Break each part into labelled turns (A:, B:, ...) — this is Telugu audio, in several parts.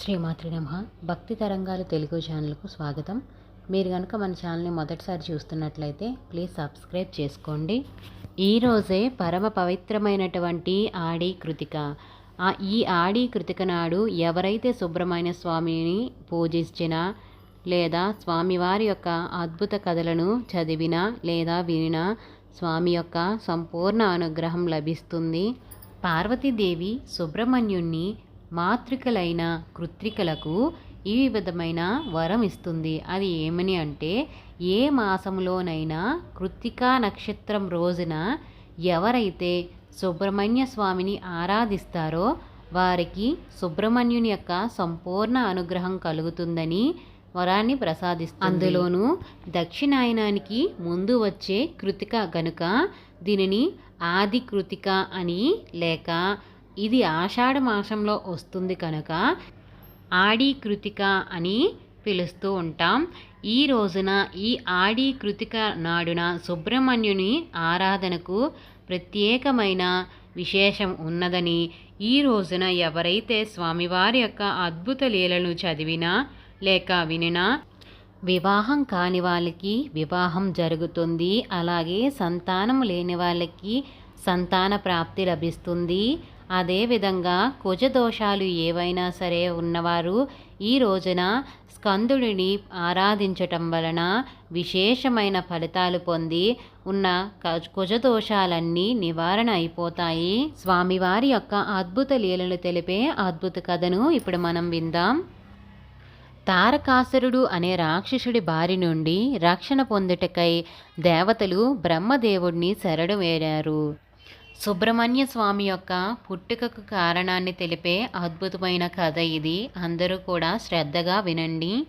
A: శ్రీమాతృ నమ. భక్తి తరంగాలు తెలుగు ఛానల్కు స్వాగతం. మీరు కనుక మన ఛానల్ని మొదటిసారి చూస్తున్నట్లయితే ప్లీజ్ సబ్స్క్రైబ్ చేసుకోండి. ఈరోజే పరమ పవిత్రమైనటువంటి ఆడి కృతిక. ఈ ఆడి కృతిక నాడు ఎవరైతే సుబ్రహ్మణ్య స్వామిని పూజించినా లేదా స్వామివారి యొక్క అద్భుత కథలను చదివినా లేదా వినినా స్వామి యొక్క సంపూర్ణ అనుగ్రహం లభిస్తుంది. పార్వతీదేవి సుబ్రహ్మణ్యుణ్ణి మాతృకలైన కృత్రికలకు ఈ విధమైన వరం ఇస్తుంది. అది ఏమని అంటే ఏ మాసంలోనైనా కృత్తికా నక్షత్రం రోజున ఎవరైతే సుబ్రహ్మణ్య స్వామిని ఆరాధిస్తారో వారికి సుబ్రహ్మణ్యుని యొక్క సంపూర్ణ అనుగ్రహం కలుగుతుందని వరాన్ని ప్రసాదిస్తుంది. అందులోనూ దక్షిణాయనానికి ముందు వచ్చే కృతిక గనుక దీనిని ఆది కృతిక అని లేక ఇది ఆషాఢ మాసంలో వస్తుంది కనుక ఆడి కృతిక అని పిలుస్తూ ఉంటాం. ఈ రోజున ఈ ఆడి కృతిక నాడున సుబ్రహ్మణ్యుని ఆరాధనకు ప్రత్యేకమైన విశేషం ఉన్నదని ఈ రోజున ఎవరైతే స్వామివారి యొక్క అద్భుత లీలను చదివినా లేక వినినా వివాహం కాని వాళ్ళకి వివాహం జరుగుతుంది. అలాగే సంతానం లేని వాళ్ళకి సంతాన ప్రాప్తి లభిస్తుంది. అదేవిధంగా కుజదోషాలు ఏవైనా సరే ఉన్నవారు ఈ రోజున స్కందుడిని ఆరాధించటం వలన విశేషమైన ఫలితాలు పొంది ఉన్న కుజదోషాలన్నీ నివారణ అయిపోతాయి. స్వామివారి యొక్క అద్భుత లీలలు తెలిపే అద్భుత కథను ఇప్పుడు మనం విందాం. తారకాసురుడు అనే రాక్షసుడి బారి నుండి రక్షణ పొందుటకై దేవతలు బ్రహ్మదేవుడిని శరణు వేరారు సుబ్రహ్మణ్య స్వామి యొక్క పుట్టుకకు కారణాన్ని తెలిపే అద్భుతమైన కథ ఇది. అందరూ కూడా శ్రద్ధగా వినండి.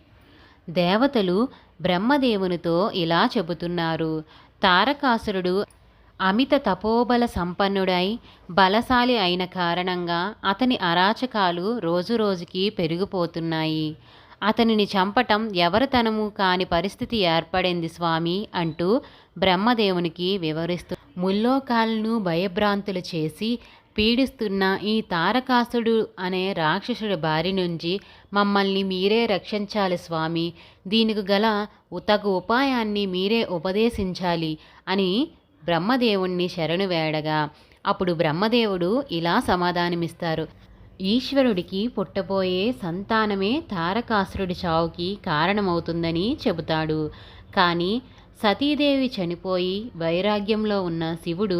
A: దేవతలు బ్రహ్మదేవునితో ఇలా చెబుతున్నారు. తారకాసురుడు అమిత తపోబల సంపన్నుడై బలశాలి అయిన కారణంగా అతని అరాచకాలు రోజురోజుకి పెరిగిపోతున్నాయి. అతనిని చంపటం ఎవరితనము కాని పరిస్థితి ఏర్పడింది స్వామి అంటూ బ్రహ్మదేవునికి వివరిస్తూ ముల్లోకాలను భయభ్రాంతులు చేసి పీడిస్తున్న ఈ తారకాసుడు అనే రాక్షసుడి బారి నుంచి మమ్మల్ని మీరే రక్షించాలి స్వామి. దీనికి గల తగు ఉపాయాన్ని మీరే ఉపదేశించాలి అని బ్రహ్మదేవుణ్ణి శరణు వేడగా. అప్పుడు బ్రహ్మదేవుడు ఇలా సమాధానమిస్తారు. ఈశ్వరుడికి పుట్టబోయే సంతానమే తారకాసురుడి చావుకి కారణమవుతుందని చెబుతాడు. కానీ సతీదేవి చనిపోయి వైరాగ్యంలో ఉన్న శివుడు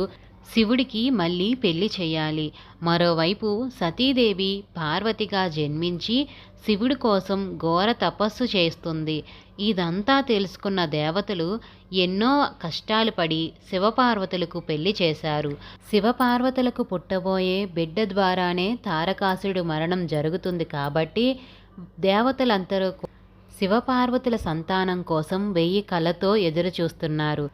A: శివుడికి మళ్ళీ పెళ్ళి చేయాలి. మరోవైపు సతీదేవి పార్వతిగా జన్మించి శివుడి కోసం ఘోర తపస్సు చేస్తుంది. ఇదంతా తెలుసుకున్న దేవతలు ఎన్నో కష్టాలు పడి శివపార్వతులకు పెళ్ళి చేశారు. శివపార్వతులకు పుట్టబోయే బిడ్డ ద్వారానే తారకాసురుడు మరణం జరుగుతుంది కాబట్టి దేవతలందరూ శివపార్వతుల సంతానం కోసం వెయ్యి కళ్ళతో ఎదురుచూస్తున్నారు.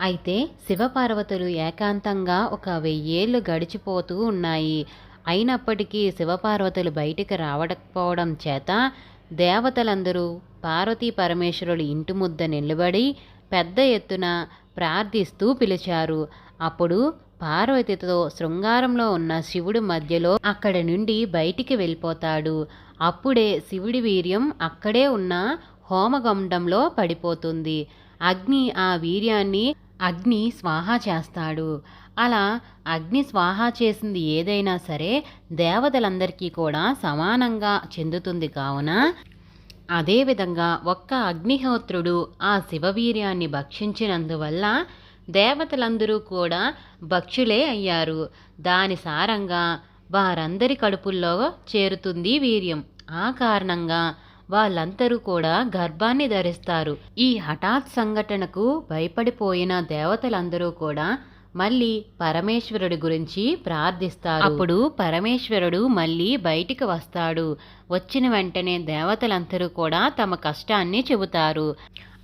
A: అయితే శివపార్వతులు ఏకాంతంగా ఒక వెయ్యేళ్ళు గడిచిపోతూ ఉన్నాయి. అయినప్పటికీ శివపార్వతులు బయటికి రావకపోవడం చేత దేవతలందరూ పార్వతీ పరమేశ్వరుడు ఇంటి ముద్ద నిలబడి పెద్ద ఎత్తున ప్రార్థిస్తూ పిలిచారు. అప్పుడు పార్వతితో శృంగారంలో ఉన్న శివుడు మధ్యలో అక్కడి నుండి బయటికి వెళ్ళిపోతాడు. అప్పుడే శివుడి వీర్యం అక్కడే ఉన్న హోమగండంలో పడిపోతుంది. అగ్ని ఆ వీర్యాన్ని అగ్ని స్వాహా చేస్తాడు. అలా అగ్ని స్వాహా చేసింది ఏదైనా సరే దేవతలందరికీ కూడా సమానంగా చెందుతుంది కావున అదేవిధంగా ఒక్క అగ్నిహోత్రుడు ఆ శివవీర్యాన్ని భక్షించినందువల్ల దేవతలందరూ కూడా భక్షులే అయ్యారు. దాని సారంగా వారందరి కడుపుల్లో చేరుతుంది వీర్యం. ఆ కారణంగా వాళ్ళందరూ కూడా గర్భాన్ని ధరిస్తారు. ఈ హఠాత్ సంఘటనకు భయపడిపోయిన దేవతలందరూ కూడా మళ్ళీ పరమేశ్వరుడి గురించి ప్రార్థిస్తారు. అప్పుడు పరమేశ్వరుడు మళ్ళీ బయటికి వస్తాడు. వచ్చిన వెంటనే దేవతలందరూ కూడా తమ కష్టాన్ని చెబుతారు.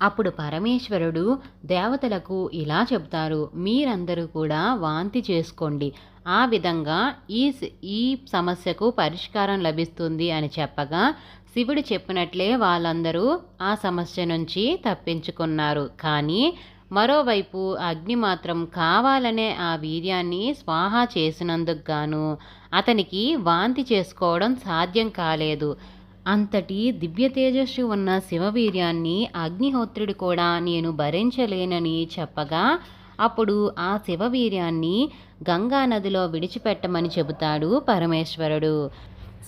A: అప్పుడు పరమేశ్వరుడు దేవతలకు ఇలా చెబుతారు మీరందరూ కూడా వాంతి చేసుకోండి. ఆ విధంగా ఈ ఈ సమస్యకు పరిష్కారం లభిస్తుంది అని చెప్పగా శివుడు చెప్పినట్లే వాళ్ళందరూ ఆ సమస్య నుంచి తప్పించుకున్నారు. కానీ మరోవైపు అగ్ని మాత్రం కావాలనే ఆ వీర్యాన్ని స్వాహా చేసినందుకు గాను అతనికి వాంతి చేసుకోవడం సాధ్యం కాలేదు. అంతటి దివ్య తేజస్సు ఉన్న శివవీర్యాన్ని అగ్నిహోత్రుడు కూడా నేను భరించలేనని చెప్పగా అప్పుడు ఆ శివవీర్యాన్ని గంగా నదిలో విడిచిపెట్టమని చెబుతాడు పరమేశ్వరుడు.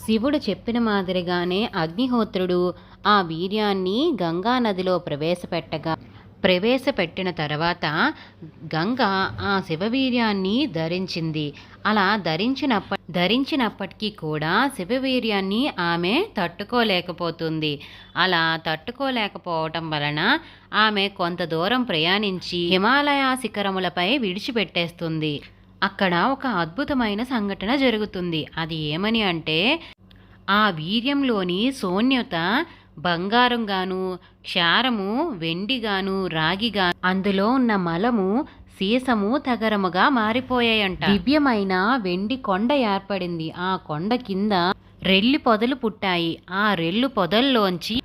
A: శివుడు చెప్పిన మాదిరిగానే అగ్నిహోత్రుడు ఆ వీర్యాన్ని గంగా నదిలో ప్రవేశపెట్టగా ప్రవేశపెట్టిన తర్వాత గంగ ఆ శివవీర్యాన్ని ధరించింది. అలా ధరించినప్ప ధరించినప్పటికీ కూడా శివవీర్యాన్ని ఆమె తట్టుకోలేకపోతుంది. అలా తట్టుకోలేకపోవటం వలన ఆమె కొంత దూరం ప్రయాణించి హిమాలయ శిఖరములపై విడిచిపెట్టేస్తుంది. అక్కడ ఒక అద్భుతమైన సంఘటన జరుగుతుంది. అది ఏమని అంటే ఆ వీర్యంలోని శూన్యత బంగారంగాను క్షారము వెండిగాను రాగిగాను అందులో ఉన్న మలము సీసము తగరముగా మారిపోయాయంట. దివ్యమైన వెండి కొండ ఏర్పడింది. ఆ కొండ కింద రెల్లి పొదలు పుట్టాయి. ఆ రెల్లు పొదల్లోంచి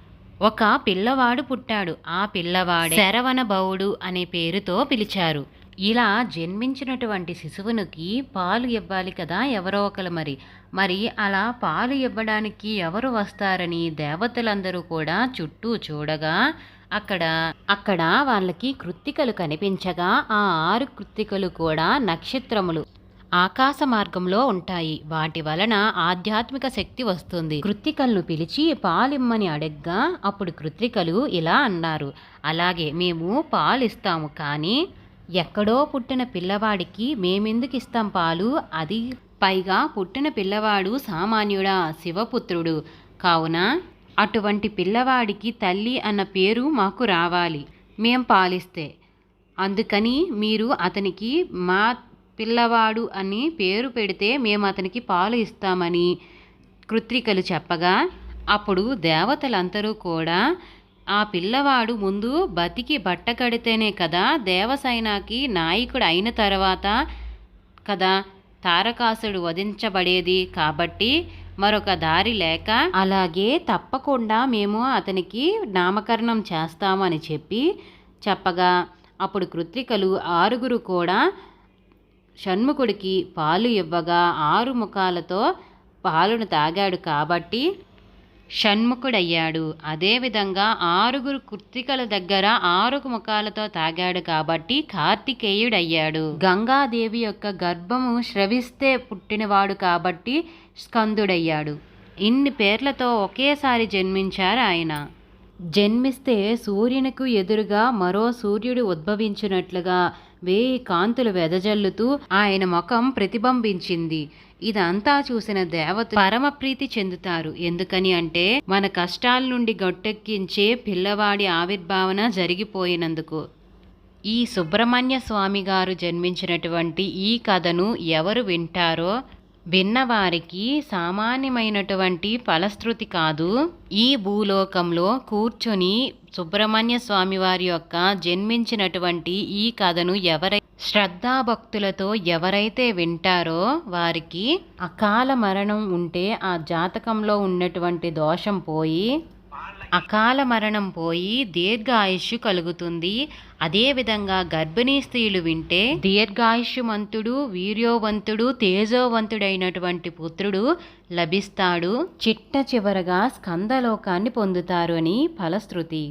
A: ఒక పిల్లవాడు పుట్టాడు. ఆ పిల్లవాడే శరవణ బౌడు అనే పేరుతో పిలిచారు. ఇలా జన్మించినటువంటి శిశువునికి పాలు ఇవ్వాలి కదా ఎవరో ఒకరు మరి. మరి అలా పాలు ఇవ్వడానికి ఎవరు వస్తారని దేవతలందరూ కూడా చుట్టూ చూడగా అక్కడ అక్కడ వాళ్ళకి కృత్తికలు కనిపించగా ఆ ఆరు కృత్తికలు కూడా నక్షత్రములు. ఆకాశ మార్గంలో ఉంటాయి. వాటి వలన ఆధ్యాత్మిక శక్తి వస్తుంది. కృత్తికలను పిలిచి పాలిమ్మని అడగ్గా అప్పుడు కృత్తికలు ఇలా అన్నారు. అలాగే మేము పాలిస్తాము కానీ ఎక్కడో పుట్టిన పిల్లవాడికి మేమెందుకు ఇస్తాం పాలు? అది పైగా పుట్టిన పిల్లవాడు సామాన్యుడా శివపుత్రుడు. కావున అటువంటి పిల్లవాడికి తల్లి అన్న పేరు మాకు రావాలి. మేం పాలిస్తే. అందుకని మీరు అతనికి మా పిల్లవాడు అని పేరు పెడితే మేము అతనికి పాలు ఇస్తామని కృత్రికలు చెప్పగా అప్పుడు దేవతలందరూ కూడా ఆ పిల్లవాడు ముందు బతికి బట్ట కడితేనే కదా దేవసైనాకి నాయకుడు అయిన తర్వాత కదా తారకాసుడు వధించబడేది. కాబట్టి మరొక దారి లేక అలాగే తప్పకుండా మేము అతనికి నామకరణం చేస్తామని చెప్పి చెప్పగా అప్పుడు కృత్రికలు ఆరుగురు కూడా షణ్ముఖుడికి పాలు ఇవ్వగా ఆరు ముఖాలతో పాలును తాగాడు కాబట్టి షణ్ముఖుడయ్యాడు. అదేవిధంగా ఆరుగురు కుర్తికల దగ్గర ఆరుగు ముఖాలతో తాగాడు కాబట్టి కార్తికేయుడయ్యాడు. గంగాదేవి యొక్క గర్భము స్రవిస్తే పుట్టినవాడు కాబట్టి స్కందుడయ్యాడు. ఇన్ని పేర్లతో ఒకేసారి జన్మించారు ఆయన. జన్మిస్తే సూర్యునికి ఎదురుగా మరో సూర్యుడు ఉద్భవించినట్లుగా వేయి కాంతులు వెదజల్లుతూ ఆయన ముఖం ప్రతిబింబించింది. ఇదంతా చూసిన దేవత పరమ ప్రీతి చెందుతారు. ఎందుకని అంటే మన కష్టాల నుండి గట్టెక్కించే పిల్లవాడి ఆవిర్భావన జరిగిపోయినందుకు. ఈ సుబ్రహ్మణ్య స్వామి గారు జన్మించినటువంటి ఈ కథను ఎవరు వింటారో విన్నవారికి సామాన్యమైనటువంటి ఫలశ్రుతి కాదు. ఈ భూలోకంలో కూర్చొని సుబ్రహ్మణ్య స్వామి వారి యొక్క జన్మించినటువంటి ఈ కథను ఎవరై శ్రద్ధాభక్తులతో ఎవరైతే వింటారో వారికి అకాల మరణం ఉంటే ఆ జాతకంలో ఉన్నటువంటి దోషం పోయి అకాల మరణం పోయి దీర్ఘాయుష్ కలుగుతుంది. అదేవిధంగా గర్భిణీ స్త్రీలు వింటే దీర్ఘాయుష్యమంతుడు వీర్యోవంతుడు తేజోవంతుడైనటువంటి పుత్రుడు లభిస్తాడు. చిట్ట చివరగా స్కందలోకాన్ని పొందుతారు అని ఫలశ్రుతి.